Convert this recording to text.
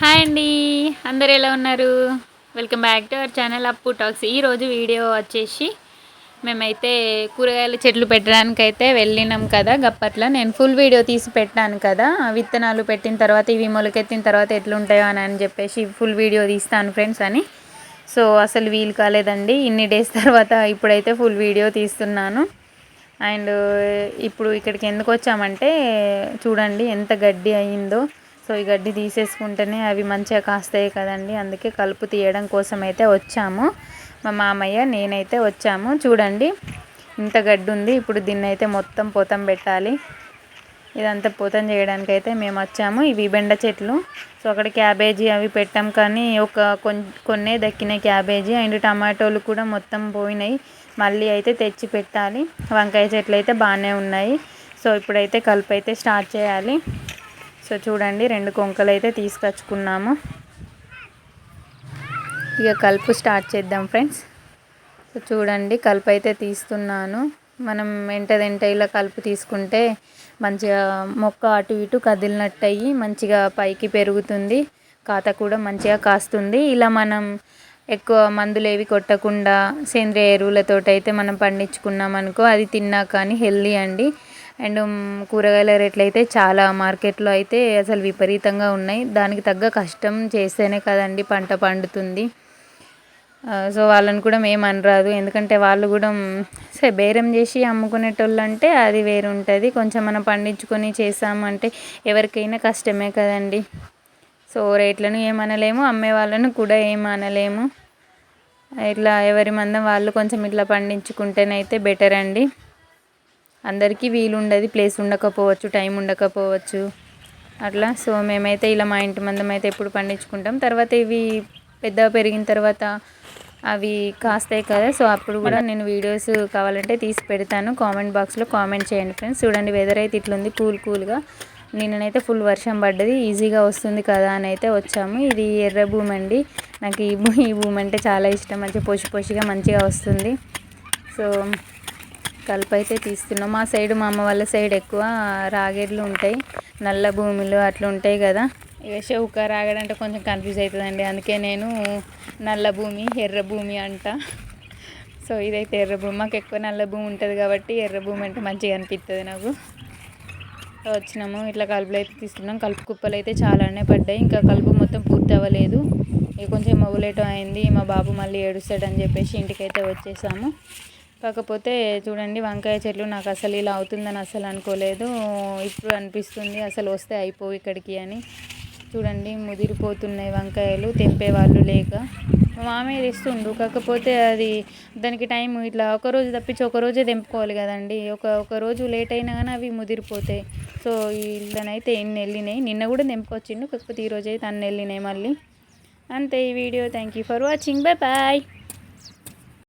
Hi అండి. అందరు ఎలా ఉన్నారు? Welcome back to our channel Appu talks ఈరోజు వీడియో వచ్చేసి మేమైతే కూరగాయల చెట్లు పెట్టడానికి అయితే వెళ్ళినాం కదా గప్పట్లో. నేను ఫుల్ వీడియో తీసి పెట్టాను కదా. విత్తనాలు పెట్టిన తర్వాత ఇవి మొలకెత్తిన తర్వాత ఎట్లుంటాయో అని అని చెప్పేసి ఫుల్ వీడియో తీస్తాను ఫ్రెండ్స్ అని. సో అసలు వీలు కాలేదండి. ఇన్ని డేస్ తర్వాత ఇప్పుడైతే ఫుల్ వీడియో తీస్తున్నాను. అండ్ ఇప్పుడు ఇక్కడికి ఎందుకు వచ్చామంటే చూడండి ఎంత గడ్డి అయిందో సో ఈ గడ్డి తీసేసుకుంటేనే అవి మంచిగా కాస్తాయి కదండి. అందుకే కలుపు తీయడం కోసం అయితే వచ్చాము. మా మామయ్య నేనైతే వచ్చాము. చూడండి ఇంత గడ్డి ఉంది. ఇప్పుడు దీన్ని అయితే మొత్తం పోతం పెట్టాలి. ఇదంతా పోతం చేయడానికి అయితే మేము వచ్చాము. ఇవి బెండ చెట్లు. సో అక్కడ క్యాబేజీ అవి పెట్టాం కానీ ఒక కొన్నే దక్కినాయి క్యాబేజీ. అండ్ టమాటోలు కూడా మొత్తం పోయినాయి. మళ్ళీ అయితే తెచ్చి పెట్టాలి. వంకాయ చెట్లు అయితే బాగానే ఉన్నాయి. సో ఇప్పుడైతే కలుపు అయితే స్టార్ట్ చేయాలి. సో చూడండి రెండు కొంకలు అయితే తీసుకొచ్చుకున్నాము. ఇక కలుపు స్టార్ట్ చేద్దాం ఫ్రెండ్స్. సో చూడండి కలుపు అయితే తీస్తున్నాను. మనం వెంట ఇలా కలుపు తీసుకుంటే మంచిగా మొక్క అటు ఇటు కదిలినట్టు అయ్యి మంచిగా పైకి పెరుగుతుంది. కాత కూడా మంచిగా కాస్తుంది. ఇలా మనం ఎక్కువ మందులు ఏవి కొట్టకుండా సేంద్రియ ఎరువులతోటి అయితే మనం పండించుకున్నాం అనుకో అది తిన్నా కానీ హెల్దీ అండి. అండ్ కూరగాయల రేట్లు అయితే చాలా మార్కెట్లో అయితే అసలు విపరీతంగా ఉన్నాయి. దానికి తగ్గ కష్టం చేస్తేనే కదండి పంట పండుతుంది. సో వాళ్ళని కూడా మేము అనరాదు. ఎందుకంటే వాళ్ళు కూడా సరే బేరం చేసి అమ్ముకునేటోళ్ళు అంటే అది వేరు ఉంటుంది. కొంచెం మనం పండించుకొని చేసామంటే ఎవరికైనా కష్టమే కదండి. సో రేట్లను ఏమనలేము అమ్మే వాళ్ళను కూడా ఏమనలేము. ఇట్లా ఎవరి మందం వాళ్ళు కొంచెం ఇట్లా పండించుకుంటేనైతే బెటర్ అండి. అందరికీ వీలు ఉండదు ప్లేస్ ఉండకపోవచ్చు టైం ఉండకపోవచ్చు. అట్లా. సో మేమైతే ఇలా మా ఇంటి మందం అయితే ఎప్పుడు పండించుకుంటాం. తర్వాత ఇవి పెద్దగా పెరిగిన తర్వాత అవి కాస్తాయి కదా. సో అప్పుడు కూడా నేను వీడియోస్ కావాలంటే తీసి పెడతాను. కామెంట్ బాక్స్లో కామెంట్ చేయండి ఫ్రెండ్స్ చూడండి వెదర్ అయితే ఇట్లుంది. కూల్ కూల్గా నిన్ననైతే ఫుల్ వర్షం పడ్డది. ఈజీగా వస్తుంది కదా అని అయితే వచ్చాము. ఇది ఎర్ర భూమి అండి. నాకు ఈ భూమి ఈ భూమి అంటే చాలా ఇష్టం. మంచిగా పొషి పొషిగా మంచిగా వస్తుంది. సో కలుపు అయితే తీస్తున్నాం. మా సైడ్ మా అమ్మ వాళ్ళ సైడ్ ఎక్కువ రాగేడ్లు ఉంటాయి. నల్ల భూమిలు అట్లా ఉంటాయి కదా. ఇక చౌక రాగడంటే కొంచెం కన్ఫ్యూజ్ అవుతుందండి అందుకే నేను నల్ల భూమి ఎర్ర భూమి అంట. సో ఇదైతే ఎర్ర భూమి. మాకు ఎక్కువ నల్ల భూమి ఉంటుంది కాబట్టి ఎర్ర భూమి అంటే మంచిగా అనిపిస్తుంది నాకు. వచ్చినాము. ఇట్లా కలుపులు అయితే తీసుకున్నాం కలుపు కుప్పలు అయితే చాలానే పడ్డాయి. ఇంకా కలుపు మొత్తం పూర్తి అవ్వలేదు. ఇక కొంచెం మొగులేటం అయింది. మా బాబు మళ్ళీ ఏడుస్తాడని చెప్పేసి ఇంటికైతే వచ్చేసాము. కాకపోతే చూడండి వంకాయ చెట్లు నాకు అసలు ఇలా అవుతుందని అసలు అనుకోలేదు. ఇప్పుడు అనిపిస్తుంది అసలు వస్తే అయిపోవు ఇక్కడికి అని. చూడండి ముదిరిపోతున్నాయి వంకాయలు తెంపే వాళ్ళు లేక. మా మామయ్య తెస్తుండు కాకపోతే అది దానికి టైం ఇట్లా ఒక రోజు తప్పించి ఒక రోజే తెంపుకోవాలి కదండి. ఒక ఒక రోజు లేట్ అయినా కానీ అవి ముదిరిపోతాయి. సో ఇళ్ళనైతే ఎన్ని వెళ్ళినాయి నిన్న కూడా తెంపుకొచ్చిండు కాకపోతే ఈరోజు అయితే అన్ని వెళ్ళినాయి మళ్ళీ. అంతే ఈ video. Thank you for watching bye bye